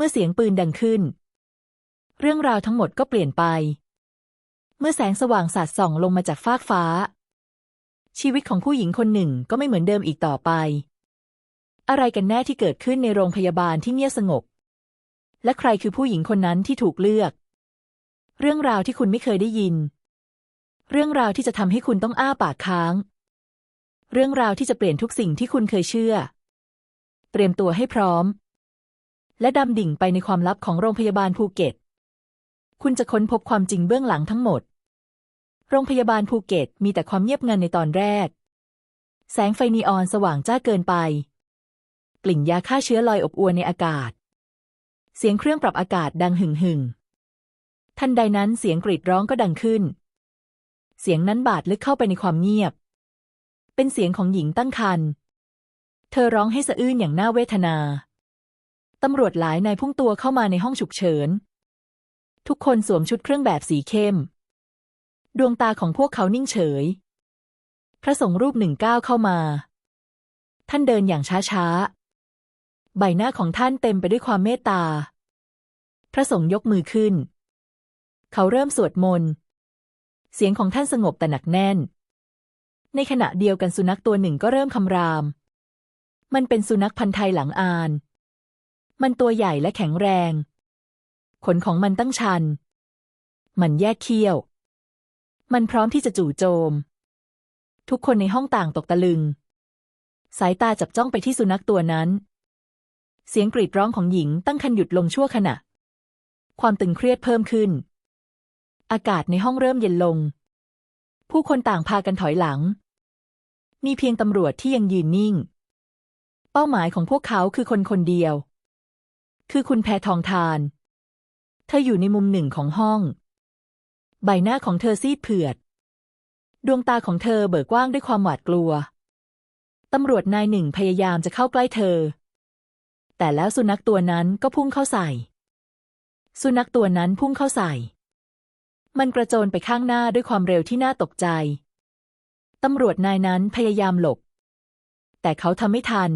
เมื่อเสียงปืนดังขึ้น เรื่องราวทั้งหมดก็เปลี่ยนไป เมื่อแสงสว่างสาดส่องลงมาจากฟากฟ้า ชีวิตของผู้หญิงคนหนึ่งก็ไม่เหมือนเดิมอีกต่อไป อะไรกันแน่ที่เกิดขึ้นในโรงพยาบาลที่เงียบสงบ และใครคือผู้หญิงคนนั้นที่ถูกเลือก เรื่องราวที่คุณไม่เคยได้ยิน เรื่องราวที่จะทำให้คุณต้องอ้าปากค้าง เรื่องราวที่จะเปลี่ยนทุกสิ่งที่คุณเคยเชื่อ เตรียมตัวให้พร้อม และดำดิ่งไปในความลับของโรงพยาบาลภูเก็ต คุณจะค้นพบความจริงเบื้องหลังทั้งหมด โรงพยาบาลภูเก็ตมีแต่ความเงียบงันในตอนแรก แสงไฟนีออนสว่างจ้าเกินไป กลิ่นยาฆ่าเชื้อลอยอบอวนในอากาศ เสียงเครื่องปรับอากาศดังหึ่งหึ่งทันใดนั้นเสียงกรีดร้องก็ดังขึ้น เสียงนั้นบาดลึกเข้าไปในความเงียบ เป็นเสียงของหญิงตั้งครรภ์ เธอร้องให้สะอื้นอย่างน่าเวทนา ตำรวจหลายนายพุ่งตัวเข้ามาในห้องฉุกเฉิน ทุกคนสวมชุดเครื่องแบบสีเข้ม ดวงตาของพวกเขานิ่งเฉย พระสงฆ์รูปหนึ่งก้าวเข้ามา ท่านเดินอย่างช้าๆ ใบหน้าของท่านเต็มไปด้วยความเมตตา พระสงฆ์ยกมือขึ้น เขาเริ่มสวดมนต์ เสียงของท่านสงบแต่หนักแน่น ในขณะเดียวกันสุนัขตัวหนึ่งก็เริ่มคำราม มันเป็นสุนัขพันธ์ไทยหลังอาน มันตัวใหญ่และแข็งแรง ขนของมันตั้งชัน มันแยกเขี้ยว มันพร้อมที่จะจู่โจม ทุกคนในห้องต่างตกตะลึง สายตาจับจ้องไปที่สุนัขตัวนั้น เสียงกรีดร้องของหญิงตั้งคันหยุดลงชั่วขณะ ความตึงเครียดเพิ่มขึ้น อากาศในห้องเริ่มเย็นลง ผู้คนต่างพากันถอยหลัง มีเพียงตำรวจที่ยังยืนนิ่ง เป้าหมายของพวกเขาคือคนคนเดียว คือคุณแพทองทาน เธออยู่ในมุมหนึ่งของห้อง ใบหน้าของเธอซีดเผือด ดวงตาของเธอเบิกกว้างด้วยความหวาดกลัว ตำรวจนายหนึ่งพยายามจะเข้าใกล้เธอ แต่แล้วสุนัขตัวนั้นก็พุ่งเข้าใส่ สุนัขตัวนั้นพุ่งเข้าใส่ มันกระโจนไปข้างหน้าด้วยความเร็วที่น่าตกใจ ตำรวจนายนั้นพยายามหลบ แต่เขาทำไม่ทัน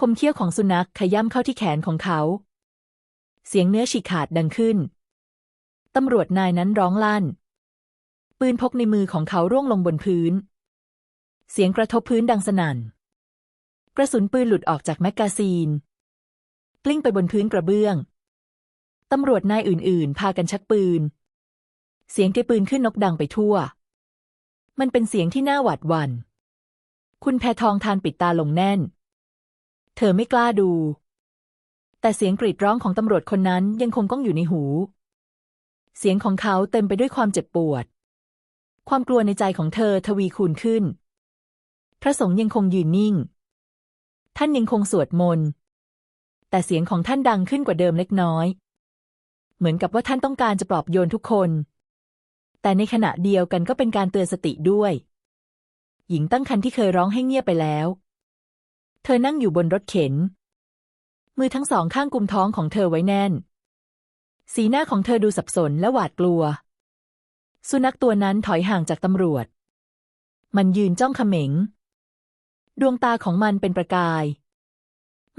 คมเขี้ยวของสุนัขขย้ำเข้าที่แขนของเขา เสียงเนื้อฉีกขาดดังขึ้น ตำรวจนายนั้นร้องลั่น ปืนพกในมือของเขาร่วงลงบนพื้น เสียงกระทบพื้นดังสนั่น กระสุนปืนหลุดออกจากแมกกาซีน กลิ้งไปบนพื้นกระเบื้อง ตำรวจนายอื่น ๆ พากันชักปืน เสียงเกปืนขึ้นนกดังไปทั่ว มันเป็นเสียงที่น่าหวาดหวัน่น คุณแพทองทานปิดตาลงแน่น เธอไม่กล้าดู แต่เสียงกรีดร้องของตำรวจคนนั้นยังคงก้องอยู่ในหู เสียงของเขาเต็มไปด้วยความเจ็บปวด ความกลัวในใจของเธอทวีคูณขึ้น พระสงฆ์ยังคงยืนนิ่ง ท่านยังคงสวดมนต์ แต่เสียงของท่านดังขึ้นกว่าเดิมเล็กน้อย เหมือนกับว่าท่านต้องการจะปลอบโยนทุกคน แต่ในขณะเดียวกันก็เป็นการเตือนสติด้วย หญิงตั้งครรภ์ที่เคยร้องให้เงียบไปแล้ว เธอนั่งอยู่บนรถเข็น มือทั้งสองข้างกุมท้องของเธอไว้แน่น สีหน้าของเธอดูสับสนและหวาดกลัว สุนัขตัวนั้นถอยห่างจากตำรวจ มันยืนจ้องเขม็ง ดวงตาของมันเป็นประกาย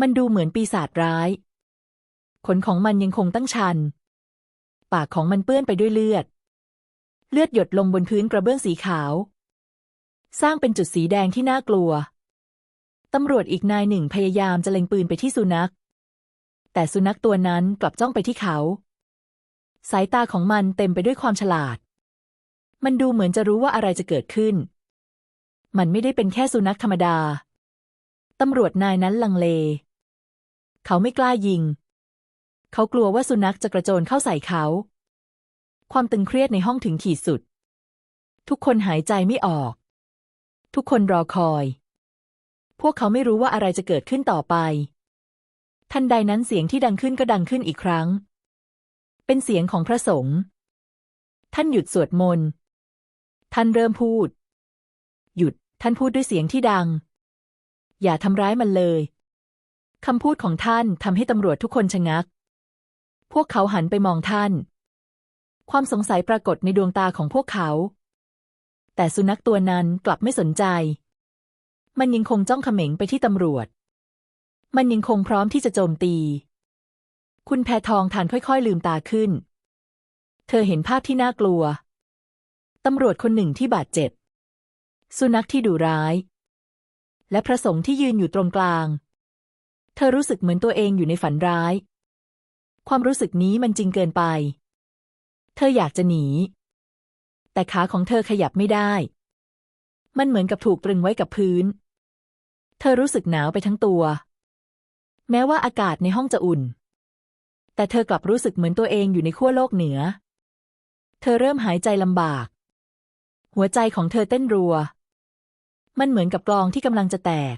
มันดูเหมือนปีศาจร้าย ขนของมันยังคงตั้งชัน ปากของมันเปื้อนไปด้วยเลือด เลือดหยดลงบนพื้นกระเบื้องสีขาว สร้างเป็นจุดสีแดงที่น่ากลัว ตำรวจอีกนายหนึ่งพยายามจะเล็งปืนไปที่สุนัข แต่สุนัขตัวนั้นกลับจ้องไปที่เขา สายตาของมันเต็มไปด้วยความฉลาด มันดูเหมือนจะรู้ว่าอะไรจะเกิดขึ้น มันไม่ได้เป็นแค่สุนัขธรรมดา ตำรวจนายนั้นลังเล เขาไม่กล้ายิง เขากลัวว่าสุนัขจะกระโจนเข้าใส่เขา ความตึงเครียดในห้องถึงขีดสุด ทุกคนหายใจไม่ออก ทุกคนรอคอย วกเขาไม่รู้ว่าอะไรจะเกิดขึ้นต่อไป ทันใดนั้นเสียงที่ดังขึ้นก็ดังขึ้นอีกครั้ง เป็นเสียงของพระสงฆ์ ท่านหยุดสวดมนต์ ท่านเริ่มพูด หยุด ท่านพูดด้วยเสียงที่ดัง อย่าทำร้ายมันเลย คำพูดของท่านทำให้ตำรวจทุกคนชะงัก พวกเขาหันไปมองท่าน ความสงสัยปรากฏในดวงตาของพวกเขา แต่สุนัขตัวนั้นกลับไม่สนใจ มันยังคงจ้องเขม็งไปที่ตำรวจ มันยังคงพร้อมที่จะโจมตี คุณแพทองทานค่อยๆ ลืมตาขึ้น เธอเห็นภาพที่น่ากลัว ตำรวจคนหนึ่งที่บาดเจ็บ สุนัขที่ดุร้าย และพระสงฆ์ที่ยืนอยู่ตรงกลาง เธอรู้สึกเหมือนตัวเองอยู่ในฝันร้าย ความรู้สึกนี้มันจริงเกินไป เธออยากจะหนี แต่ขาของเธอขยับไม่ได้มันเหมือนกับถูกตรึงไว้กับพื้น เธอรู้สึกหนาวไปทั้งตัว แม้ว่าอากาศในห้องจะอุ่น แต่เธอกลับรู้สึกเหมือนตัวเองอยู่ในขั้วโลกเหนือ เธอเริ่มหายใจลำบาก หัวใจของเธอเต้นรัว มันเหมือนกับกลองที่กำลังจะแตก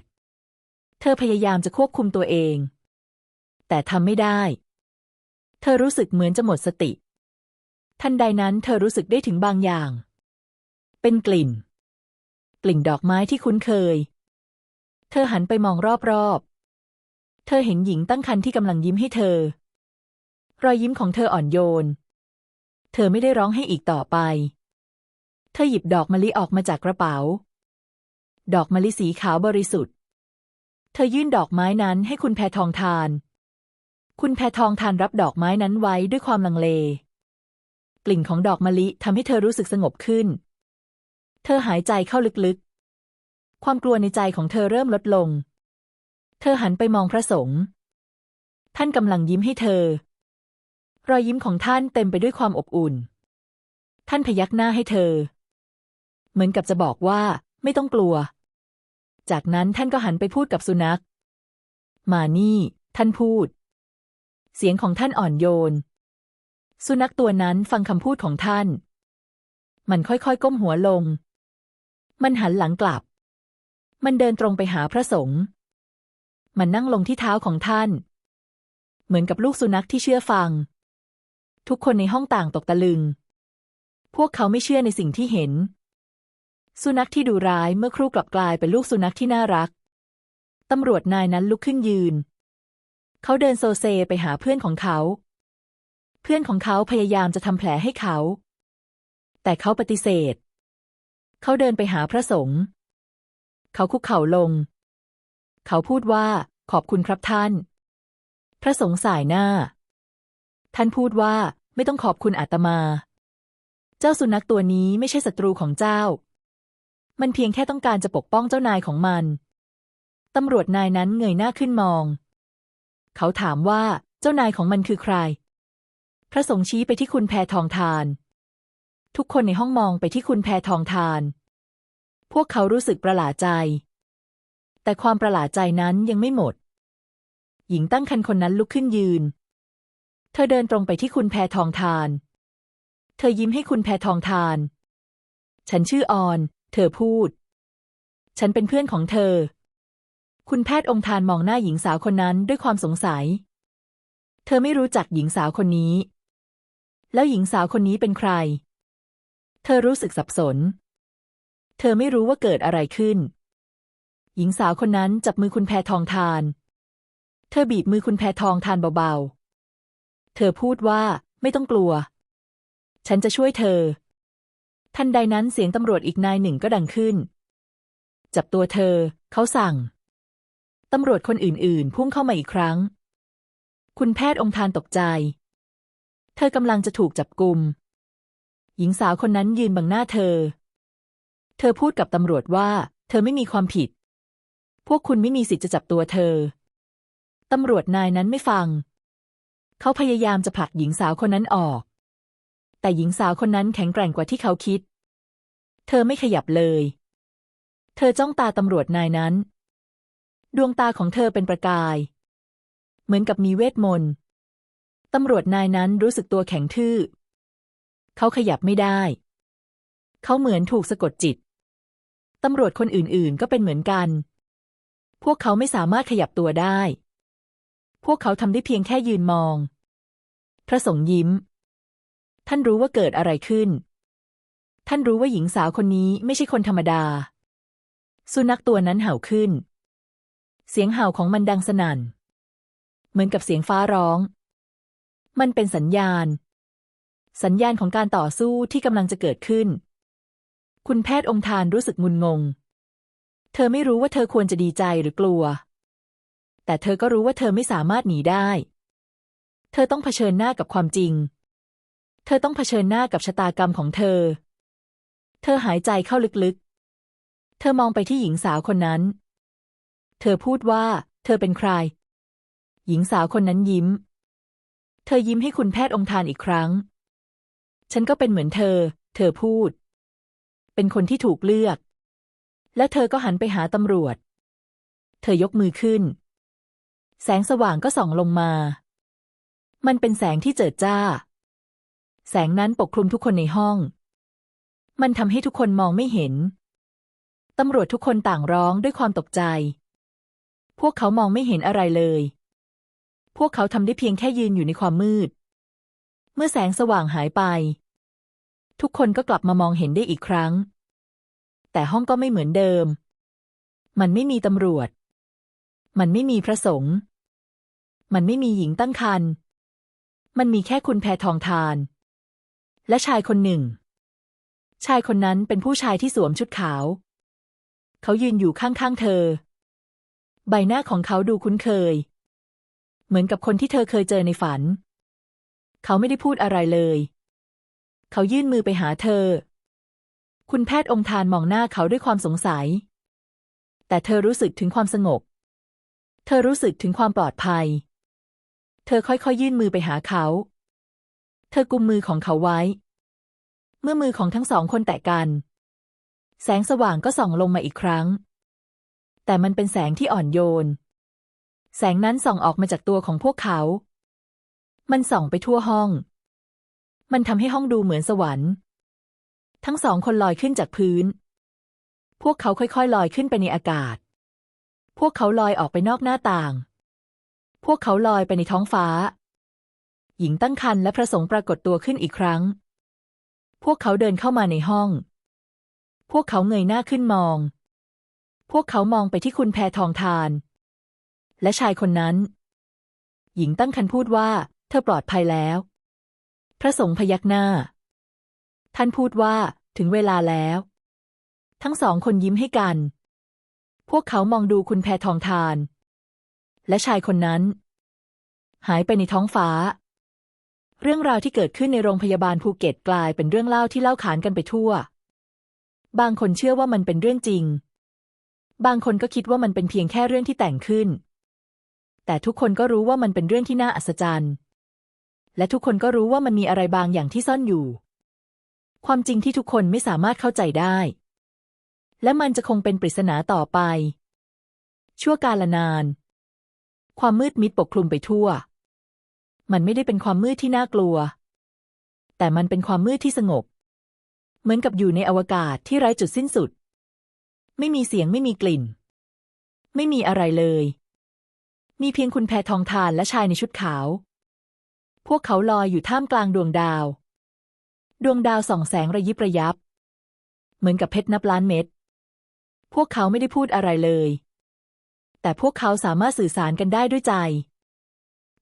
เธอพยายามจะควบคุมตัวเอง แต่ทำไม่ได้ เธอรู้สึกเหมือนจะหมดสติ ทันใดนั้นเธอรู้สึกได้ถึงบางอย่าง เป็นกลิ่น กลิ่นดอกไม้ที่คุ้นเคย เธอหันไปมองรอบๆ เธอเห็นหญิงตั้งครรภ์ที่กำลังยิ้มให้เธอ รอยยิ้มของเธออ่อนโยน เธอไม่ได้ร้องให้อีกต่อไป เธอหยิบดอกมะลิออกมาจากกระเป๋า ดอกมะลิสีขาวบริสุทธิ์ เธอยื่นดอกไม้นั้นให้คุณแพทองทาน คุณแพทองทานรับดอกไม้นั้นไว้ด้วยความลังเล กลิ่นของดอกมะลิทำให้เธอรู้สึกสงบขึ้น เธอหายใจเข้าลึกๆ ความกลัวในใจของเธอเริ่มลดลง เธอหันไปมองพระสงฆ์ ท่านกำลังยิ้มให้เธอ รอยยิ้มของท่านเต็มไปด้วยความอบอุ่น ท่านพยักหน้าให้เธอ เหมือนกับจะบอกว่าไม่ต้องกลัว จากนั้นท่านก็หันไปพูดกับสุนัข มานี่ ท่านพูด เสียงของท่านอ่อนโยน สุนัขตัวนั้นฟังคำพูดของท่าน มันค่อยๆ ก้มหัวลง มันหันหลังกลับ มันเดินตรงไปหาพระสงฆ์ มันนั่งลงที่เท้าของท่าน เหมือนกับลูกสุนัขที่เชื่อฟัง ทุกคนในห้องต่างตกตะลึง พวกเขาไม่เชื่อในสิ่งที่เห็น สุนัขที่ดูร้ายเมื่อครู่กลับกลายเป็นลูกสุนัขที่น่ารัก ตำรวจนายนั้นลุกขึ้นยืน เขาเดินโซเซไปหาเพื่อนของเขา เพื่อนของเขาพยายามจะทำแผลให้เขา แต่เขาปฏิเสธ เขาเดินไปหาพระสงฆ์ เขาคุกเข่าลง เขาพูดว่า ขอบคุณครับท่าน พระสงฆ์สายหน้า ท่านพูดว่าไม่ต้องขอบคุณอาตมา เจ้าสุนัขตัวนี้ไม่ใช่ศัตรูของเจ้า มันเพียงแค่ต้องการจะปกป้องเจ้านายของมัน ตำรวจนายนั้นเงยหน้าขึ้นมอง เขาถามว่าเจ้านายของมันคือใคร พระสงฆ์ชี้ไปที่คุณแพทองทาน ทุกคนในห้องมองไปที่คุณแพทองทาน พวกเขารู้สึกประหลาดใจ แต่ความประหลาดใจนั้นยังไม่หมด หญิงตั้งครรภ์คนนั้นลุกขึ้นยืน เธอเดินตรงไปที่คุณแพทองทาน เธอยิ้มให้คุณแพทองทาน ฉันชื่อออน เธอพูด ฉันเป็นเพื่อนของเธอ คุณแพทย์องค์ทานมองหน้าหญิงสาวคนนั้นด้วยความสงสัย เธอไม่รู้จักหญิงสาวคนนี้ แล้วหญิงสาวคนนี้เป็นใคร เธอรู้สึกสับสน เธอไม่รู้ว่าเกิดอะไรขึ้น หญิงสาวคนนั้นจับมือคุณแพทองทาน เธอบีบมือคุณแพทองทานเบาๆ เธอพูดว่าไม่ต้องกลัว ฉันจะช่วยเธอ ทันใดนั้นเสียงตำรวจอีกนายหนึ่งก็ดังขึ้น จับตัวเธอ เขาสั่ง ตำรวจคนอื่นๆ พุ่งเข้ามาอีกครั้ง คุณแพทย์องค์ทานตกใจ เธอกำลังจะถูกจับกลุมหญิงสาวคนนั้นยืนบังหน้าเธอ เธอพูดกับตำรวจว่า เธอไม่มีความผิด พวกคุณไม่มีสิทธิ์จะจับตัวเธอ ตำรวจนายนั้นไม่ฟัง เขาพยายามจะผลักหญิงสาวคนนั้นออก แต่หญิงสาวคนนั้นแข็งแกร่งกว่าที่เขาคิด เธอไม่ขยับเลย เธอจ้องตาตำรวจนายนั้น ดวงตาของเธอเป็นประกาย เหมือนกับมีเวทมนต์ตำรวจนายนั้นรู้สึกตัวแข็งทื่อ เขาขยับไม่ได้ เขาเหมือนถูกสะกดจิต ตำรวจคนอื่นๆ ก็เป็นเหมือนกัน พวกเขาไม่สามารถขยับตัวได้ พวกเขาทำได้เพียงแค่ยืนมอง พระสงฆ์ยิ้ม ท่านรู้ว่าเกิดอะไรขึ้น ท่านรู้ว่าหญิงสาวคนนี้ไม่ใช่คนธรรมดา สุนัขตัวนั้นเห่าขึ้น เสียงเห่าของมันดังสนั่น เหมือนกับเสียงฟ้าร้อง มันเป็นสัญญาณ สัญญาณของการต่อสู้ที่กำลังจะเกิดขึ้น คุณแพทย์องค์ทานรู้สึกงุนงง เธอไม่รู้ว่าเธอควรจะดีใจหรือกลัว แต่เธอก็รู้ว่าเธอไม่สามารถหนีได้ เธอต้องเผชิญหน้ากับความจริง เธอต้องเผชิญหน้ากับชะตากรรมของเธอ เธอหายใจเข้าลึกๆ เธอมองไปที่หญิงสาวคนนั้น เธอพูดว่า เธอเป็นใคร หญิงสาวคนนั้นยิ้ม เธอยิ้มให้คุณแพทย์องค์ทานอีกครั้ง ฉันก็เป็นเหมือนเธอ เธอพูด เป็นคนที่ถูกเลือก และเธอก็หันไปหาตำรวจ เธอยกมือขึ้น แสงสว่างก็ส่องลงมา มันเป็นแสงที่เจิดจ้า แสงนั้นปกคลุมทุกคนในห้อง มันทำให้ทุกคนมองไม่เห็น ตำรวจทุกคนต่างร้องด้วยความตกใจ พวกเขามองไม่เห็นอะไรเลย พวกเขาทำได้เพียงแค่ยืนอยู่ในความมืด เมื่อแสงสว่างหายไป ทุกคนก็กลับมามองเห็นได้อีกครั้ง แต่ห้องก็ไม่เหมือนเดิม มันไม่มีตำรวจ มันไม่มีพระสงฆ์มันไม่มีหญิงตั้งครรภ์มันมีแค่คุณแพทองทาน และชายคนหนึ่ง ชายคนนั้นเป็นผู้ชายที่สวมชุดขาว เขายืนอยู่ข้างๆเธอ ใบหน้าของเขาดูคุ้นเคย เหมือนกับคนที่เธอเคยเจอในฝัน เขาไม่ได้พูดอะไรเลย เขายื่นมือไปหาเธอ คุณแพทย์องค์ทานมองหน้าเขาด้วยความสงสัย แต่เธอรู้สึกถึงความสงบ เธอรู้สึกถึงความปลอดภัย เธอค่อยๆ ยื่นมือไปหาเขา เธอกุมมือของเขาไว้ เมื่อมือของทั้งสองคนแตะกัน แสงสว่างก็ส่องลงมาอีกครั้ง แต่มันเป็นแสงที่อ่อนโยน แสงนั้นส่องออกมาจากตัวของพวกเขา มันส่องไปทั่วห้อง มันทำให้ห้องดูเหมือนสวรรค์ ทั้งสองคนลอยขึ้นจากพื้น พวกเขาค่อยๆ ลอยขึ้นไปในอากาศ พวกเขาลอยออกไปนอกหน้าต่าง พวกเขาลอยไปในท้องฟ้า หญิงตั้งครรภ์และพระสงฆ์ปรากฏตัวขึ้นอีกครั้ง พวกเขาเดินเข้ามาในห้อง พวกเขาเงยหน้าขึ้นมอง พวกเขามองไปที่คุณแพทองทาน และชายคนนั้น หญิงตั้งครรภ์พูดว่า เธอปลอดภัยแล้ว พระสงฆ์พยักหน้า ท่านพูดว่าถึงเวลาแล้ว ทั้งสองคนยิ้มให้กัน พวกเขามองดูคุณแพทองทาน และชายคนนั้น หายไปในท้องฟ้า เรื่องราวที่เกิดขึ้นในโรงพยาบาลภูเก็ตกลายเป็นเรื่องเล่าที่เล่าขานกันไปทั่ว บางคนเชื่อว่ามันเป็นเรื่องจริง บางคนก็คิดว่ามันเป็นเพียงแค่เรื่องที่แต่งขึ้น แต่ทุกคนก็รู้ว่ามันเป็นเรื่องที่น่าอัศจรรย์ และทุกคนก็รู้ว่ามันมีอะไรบางอย่างที่ซ่อนอยู่ ความจริงที่ทุกคนไม่สามารถเข้าใจได้ และมันจะคงเป็นปริศนาต่อไป ชั่วกาลนาน ความมืดมิดปกคลุมไปทั่ว มันไม่ได้เป็นความมืดที่น่ากลัว แต่มันเป็นความมืดที่สงบ เหมือนกับอยู่ในอวกาศที่ไร้จุดสิ้นสุด ไม่มีเสียงไม่มีกลิ่น ไม่มีอะไรเลย มีเพียงคุณแพทองทานและชายในชุดขาว พวกเขาลอยอยู่ท่ามกลางดวงดาว ดวงดาวส่องแสงระยิบระยับ เหมือนกับเพชรนับล้านเม็ด พวกเขาไม่ได้พูดอะไรเลย แต่พวกเขาสามารถสื่อสารกันได้ด้วยใจ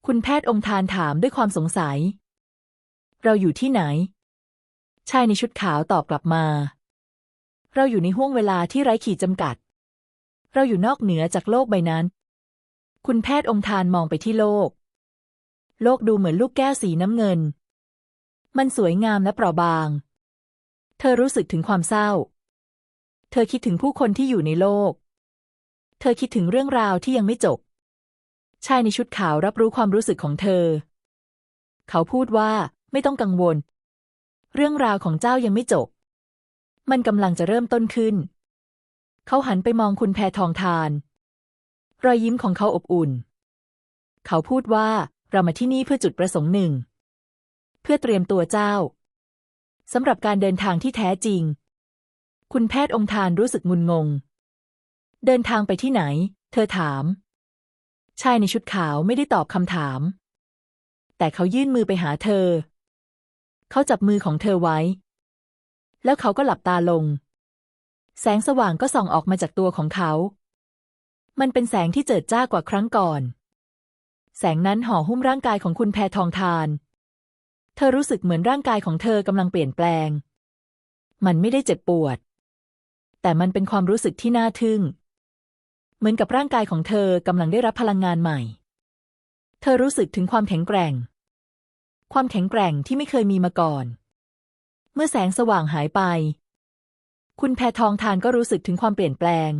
คุณแพทย์องค์ทานถามด้วยความสงสัย เราอยู่ที่ไหน ชายในชุดขาวตอบกลับมา เราอยู่ในห้วงเวลาที่ไร้ขีดจำกัด เราอยู่นอกเหนือจากโลกใบนั้น คุณแพทย์องค์ทานมองไปที่โลก โลกดูเหมือนลูกแก้วสีน้ำเงิน มันสวยงามและเปราะบาง เธอรู้สึกถึงความเศร้า เธอคิดถึงผู้คนที่อยู่ในโลก เธอคิดถึงเรื่องราวที่ยังไม่จบ ชายในชุดขาวรับรู้ความรู้สึกของเธอ เขาพูดว่าไม่ต้องกังวล เรื่องราวของเจ้ายังไม่จบ มันกำลังจะเริ่มต้นขึ้น เขาหันไปมองคุณแพทองทาน รอยยิ้มของเขาอบอุ่น เขาพูดว่า เรามาที่นี่เพื่อจุดประสงค์หนึ่ง เพื่อเตรียมตัวเจ้าสำหรับการเดินทางที่แท้จริง คุณแพทย์องค์ทานรู้สึกงุนงง เดินทางไปที่ไหน เธอถาม ชายในชุดขาวไม่ได้ตอบคำถาม แต่เขายื่นมือไปหาเธอ เขาจับมือของเธอไว้ แล้วเขาก็หลับตาลง แสงสว่างก็ส่องออกมาจากตัวของเขา มันเป็นแสงที่เจิดจ้ากว่าครั้งก่อน แสงนั้นห่อหุ้มร่างกายของคุณแพทองทาน เธอรู้สึกเหมือนร่างกายของเธอกำลังเปลี่ยนแปลง มันไม่ได้เจ็บปวด แต่มันเป็นความรู้สึกที่น่าทึ่ง เหมือนกับร่างกายของเธอกำลังได้รับพลังงานใหม่ เธอรู้สึกถึงความแข็งแกร่ง ความแข็งแกร่งที่ไม่เคยมีมาก่อน เมื่อแสงสว่างหายไป คุณแพทองทานก็รู้สึกถึงความเปลี่ยนแปลง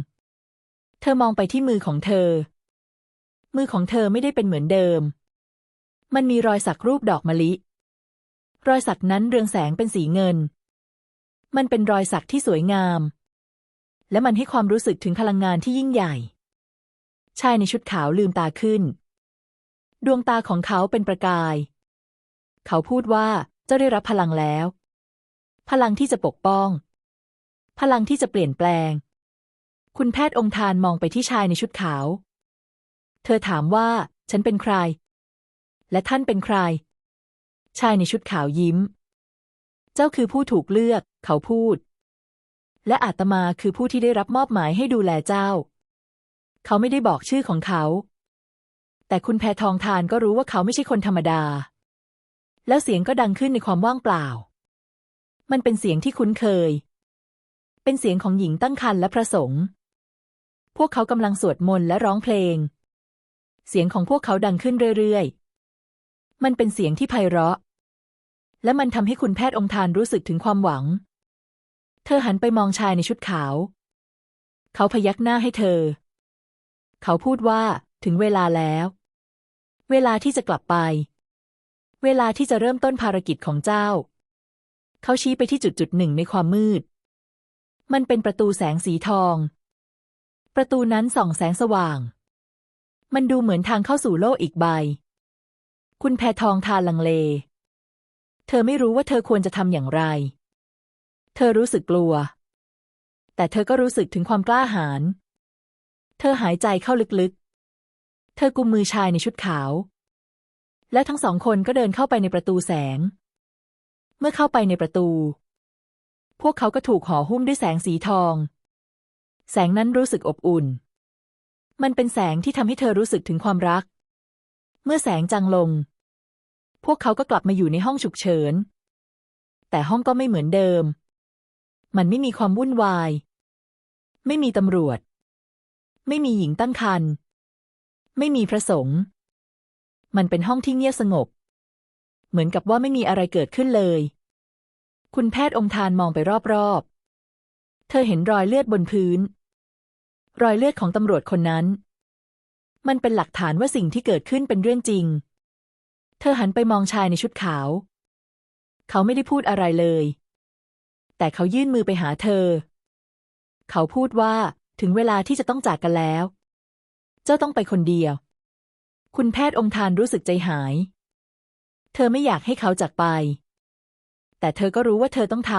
เธอมองไปที่มือของเธอ มือของเธอไม่ได้เป็นเหมือนเดิม มันมีรอยสักรูปดอกมะลิ รอยสักนั้นเรืองแสงเป็นสีเงิน มันเป็นรอยสักที่สวยงาม และมันให้ความรู้สึกถึงพลังงานที่ยิ่งใหญ่ ชายในชุดขาวลืมตาขึ้น ดวงตาของเขาเป็นประกาย เขาพูดว่าเจ้าได้รับพลังแล้ว พลังที่จะปกป้อง พลังที่จะเปลี่ยนแปลง คุณแพทย์องค์ทานมองไปที่ชายในชุดขาว เธอถามว่า ฉันเป็นใคร และท่านเป็นใคร ชายในชุดขาวยิ้ม เจ้าคือผู้ถูกเลือก เขาพูด และอาตมาคือผู้ที่ได้รับมอบหมายให้ดูแลเจ้า เขาไม่ได้บอกชื่อของเขา แต่คุณแพทองทานก็รู้ว่าเขาไม่ใช่คนธรรมดา แล้วเสียงก็ดังขึ้นในความว่างเปล่า มันเป็นเสียงที่คุ้นเคย เป็นเสียงของหญิงตั้งครรภ์และพระสงฆ์พวกเขากำลังสวดมนต์และร้องเพลง เสียงของพวกเขาดังขึ้นเรื่อยๆ มันเป็นเสียงที่ไพเราะ และมันทำให้คุณแพทย์องค์ทานรู้สึกถึงความหวัง เธอหันไปมองชายในชุดขาว เขาพยักหน้าให้เธอ เขาพูดว่าถึงเวลาแล้ว เวลาที่จะกลับไป เวลาที่จะเริ่มต้นภารกิจของเจ้า เขาชี้ไปที่จุดจุดหนึ่งในความมืด มันเป็นประตูแสงสีทอง ประตูนั้นส่องแสงสว่าง มันดูเหมือนทางเข้าสู่โลกอีกใบ คุณแพทองทานลังเล เธอไม่รู้ว่าเธอควรจะทำอย่างไร เธอรู้สึกกลัว แต่เธอก็รู้สึกถึงความกล้าหาญ เธอหายใจเข้าลึกๆ เธอกุมมือชายในชุดขาว และทั้งสองคนก็เดินเข้าไปในประตูแสง เมื่อเข้าไปในประตู พวกเขาก็ถูกห่อหุ้มด้วยแสงสีทอง แสงนั้นรู้สึกอบอุ่น มันเป็นแสงที่ทำให้เธอรู้สึกถึงความรัก เมื่อแสงจางลง พวกเขาก็กลับมาอยู่ในห้องฉุกเฉิน แต่ห้องก็ไม่เหมือนเดิม มันไม่มีความวุ่นวาย ไม่มีตำรวจ ไม่มีหญิงตั้งครรภ์ไม่มีพระสงฆ์มันเป็นห้องที่เงียบสงบ เหมือนกับว่าไม่มีอะไรเกิดขึ้นเลย คุณแพทย์องค์ทานมองไปรอบๆ เธอเห็นรอยเลือดบนพื้น รอยเลือดของตำรวจคนนั้น มันเป็นหลักฐานว่าสิ่งที่เกิดขึ้นเป็นเรื่องจริง เธอหันไปมองชายในชุดขาว เขาไม่ได้พูดอะไรเลย แต่เขายื่นมือไปหาเธอ เขาพูดว่าถึงเวลาที่จะต้องจากกันแล้ว เจ้าต้องไปคนเดียว คุณแพทย์องค์ทานรู้สึกใจหาย เธอไม่อยากให้เขาจากไป แต่เธอก็รู้ว่าเธอต้องท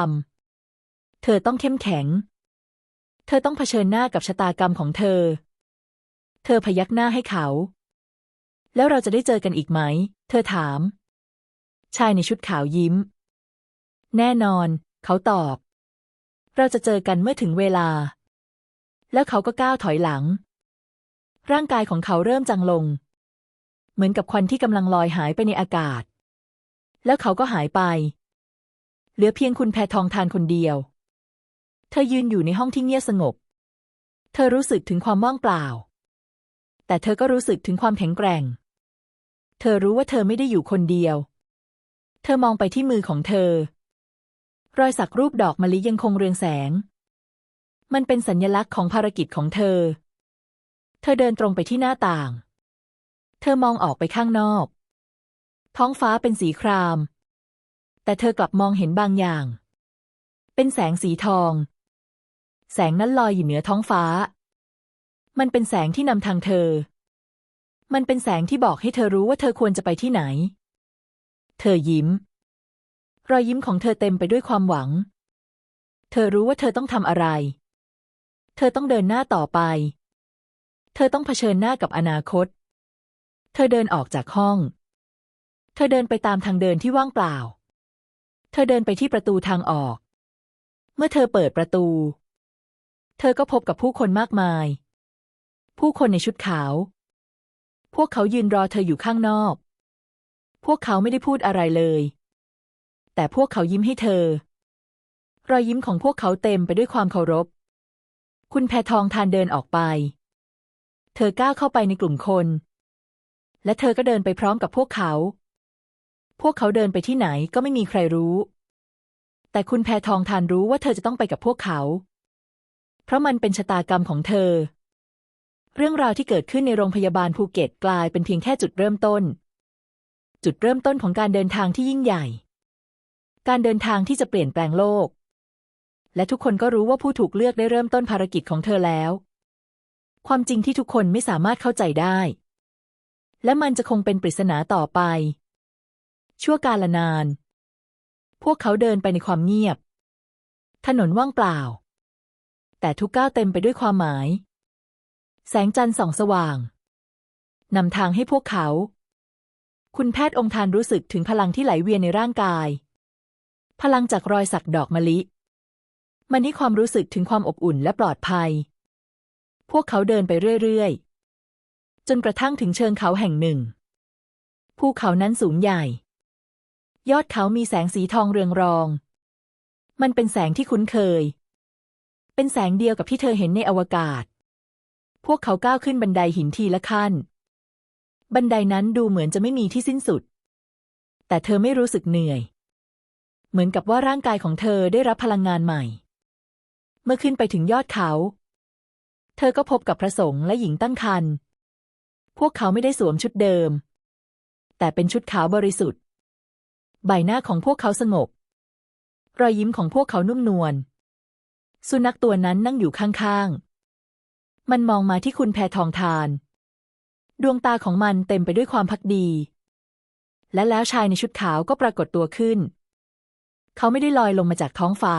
ำเธอต้องเข้มแข็ง เธอต้องเผชิญหน้ากับชะตากรรมของเธอ เธอพยักหน้าให้เขา แล้วเราจะได้เจอกันอีกไหม เธอถาม ชายในชุดขาวยิ้ม แน่นอน เขาตอบ เราจะเจอกันเมื่อถึงเวลา แล้วเขาก็ก้าวถอยหลัง ร่างกายของเขาเริ่มจางลง เหมือนกับควันที่กำลังลอยหายไปในอากาศ แล้วเขาก็หายไป เหลือเพียงคุณแพทองทานคนเดียว เธอยืนอยู่ในห้องที่เงียบสงบ เธอรู้สึกถึงความว่างเปล่า แต่เธอก็รู้สึกถึงความแข็งแกร่ง เธอรู้ว่าเธอไม่ได้อยู่คนเดียว เธอมองไปที่มือของเธอ รอยสักรูปดอกมะลิยังคงเรืองแสง มันเป็นสัญญลักษณ์ของภารกิจของเธอ เธอเดินตรงไปที่หน้าต่าง เธอมองออกไปข้างนอก ท้องฟ้าเป็นสีคราม แต่เธอกลับมองเห็นบางอย่าง เป็นแสงสีทอง แสงนั้นลอยอยู่เหนือท้องฟ้า มันเป็นแสงที่นำทางเธอ มันเป็นแสงที่บอกให้เธอรู้ว่าเธอควรจะไปที่ไหน เธอยิ้ม รอยยิ้มของเธอเต็มไปด้วยความหวัง เธอรู้ว่าเธอต้องทำอะไร เธอต้องเดินหน้าต่อไป เธอต้องเผชิญหน้ากับอนาคต เธอเดินออกจากห้อง เธอเดินไปตามทางเดินที่ว่างเปล่า เธอเดินไปที่ประตูทางออก เมื่อเธอเปิดประตู เธอก็พบกับผู้คนมากมาย ผู้คนในชุดขาว พวกเขายืนรอเธออยู่ข้างนอก พวกเขาไม่ได้พูดอะไรเลย แต่พวกเขายิ้มให้เธอ รอยยิ้มของพวกเขาเต็มไปด้วยความเคารพ คุณแพทองทานเดินออกไป เธอก้าวเข้าไปในกลุ่มคน และเธอก็เดินไปพร้อมกับพวกเขา พวกเขาเดินไปที่ไหนก็ไม่มีใครรู้ แต่คุณแพทองทานรู้ว่าเธอจะต้องไปกับพวกเขา เพราะมันเป็นชะตากรรมของเธอ เรื่องราวที่เกิดขึ้นในโรงพยาบาลภูเก็ตกลายเป็นเพียงแค่จุดเริ่มต้น จุดเริ่มต้นของการเดินทางที่ยิ่งใหญ่ การเดินทางที่จะเปลี่ยนแปลงโลก และทุกคนก็รู้ว่าผู้ถูกเลือกได้เริ่มต้นภารกิจของเธอแล้ว ความจริงที่ทุกคนไม่สามารถเข้าใจได้ และมันจะคงเป็นปริศนาต่อไป ชั่วกาลนาน พวกเขาเดินไปในความเงียบ ถนนว่างเปล่า แต่ทุกก้าวเต็มไปด้วยความหมาย แสงจันทร์ส่องสว่างนำทางให้พวกเขา คุณแพทย์องค์ทานรู้สึกถึงพลังที่ไหลเวียนในร่างกาย พลังจากรอยสักดอกมะลิ มันให้ความรู้สึกถึงความอบอุ่นและปลอดภัย พวกเขาเดินไปเรื่อยๆ จนกระทั่งถึงเชิงเขาแห่งหนึ่ง ภูเขานั้นสูงใหญ่ ยอดเขามีแสงสีทองเรืองรอง มันเป็นแสงที่คุ้นเคย เป็นแสงเดียวกับที่เธอเห็นในอวกาศ พวกเขาก้าวขึ้นบันไดหินทีละขั้น บันไดนั้นดูเหมือนจะไม่มีที่สิ้นสุด แต่เธอไม่รู้สึกเหนื่อย เหมือนกับว่าร่างกายของเธอได้รับพลังงานใหม่ เมื่อขึ้นไปถึงยอดเขา เธอก็พบกับพระสงฆ์และหญิงตั้งครรภ์พวกเขาไม่ได้สวมชุดเดิม แต่เป็นชุดขาวบริสุทธิ์ ใบหน้าของพวกเขาสงบ รอยยิ้มของพวกเขานุ่มนวล สุนัขตัวนั้นนั่งอยู่ข้างๆ มันมองมาที่คุณแพทองทาน ดวงตาของมันเต็มไปด้วยความพักดี และแล้วชายในชุดขาวก็ปรากฏตัวขึ้น เขาไม่ได้ลอยลงมาจากท้องฟ้า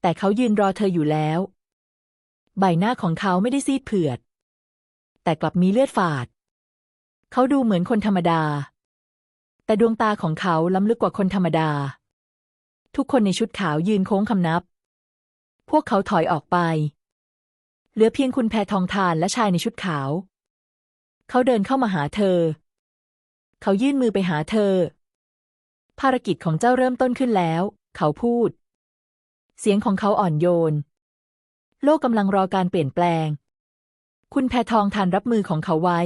แต่เขายืนรอเธออยู่แล้ว ใบหน้าของเขาไม่ได้ซีดเผือด แต่กลับมีเลือดฝาด เขาดูเหมือนคนธรรมดา แต่ดวงตาของเขาล้ำลึกกว่าคนธรรมดา ทุกคนในชุดขาวยืนโค้งคำนับ พวกเขาถอยออกไป เหลือเพียงคุณแพทองทานและชายในชุดขาว เขาเดินเข้ามาหาเธอ เขายื่นมือไปหาเธอ ภารกิจของเจ้าเริ่มต้นขึ้นแล้ว เขาพูด เสียงของเขาอ่อนโยน โลกกำลังรอการเปลี่ยนแปลง คุณแพทองทานรับมือของเขาไว้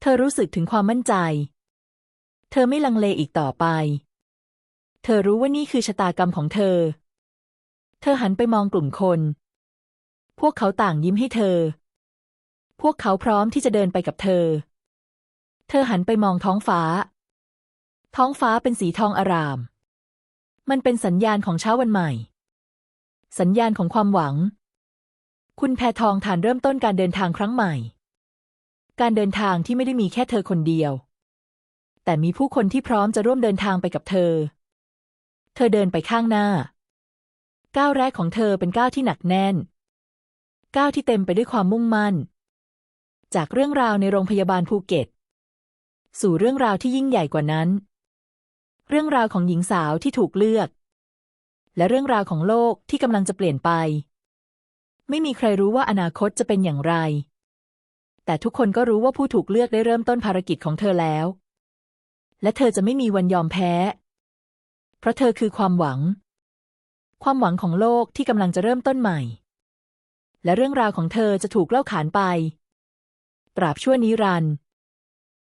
เธอรู้สึกถึงความมั่นใจ เธอไม่ลังเลอีกต่อไป เธอรู้ว่านี่คือชะตากรรมของเธอ เธอหันไปมองกลุ่มคน พวกเขาต่างยิ้มให้เธอ พวกเขาพร้อมที่จะเดินไปกับเธอ เธอหันไปมองท้องฟ้า ท้องฟ้าเป็นสีทองอาราม มันเป็นสัญญาณของเช้าวันใหม่ สัญญาณของความหวัง คุณแพทองทานเริ่มต้นการเดินทางครั้งใหม่ การเดินทางที่ไม่ได้มีแค่เธอคนเดียว แต่มีผู้คนที่พร้อมจะร่วมเดินทางไปกับเธอ เธอเดินไปข้างหน้า ก้าวแรกของเธอเป็นก้าวที่หนักแน่น ก้าวที่เต็มไปด้วยความมุ่งมั่น จากเรื่องราวในโรงพยาบาลภูเก็ต สู่เรื่องราวที่ยิ่งใหญ่กว่านั้น เรื่องราวของหญิงสาวที่ถูกเลือก และเรื่องราวของโลกที่กำลังจะเปลี่ยนไป ไม่มีใครรู้ว่าอนาคตจะเป็นอย่างไร แต่ทุกคนก็รู้ว่าผู้ถูกเลือกได้เริ่มต้นภารกิจของเธอแล้ว และเธอจะไม่มีวันยอมแพ้ เพราะเธอคือความหวัง ความหวังของโลกที่กำลังจะเริ่มต้นใหม่ และเรื่องราวของเธอจะถูกเล่าขานไป ตราบชั่วนิรันดร์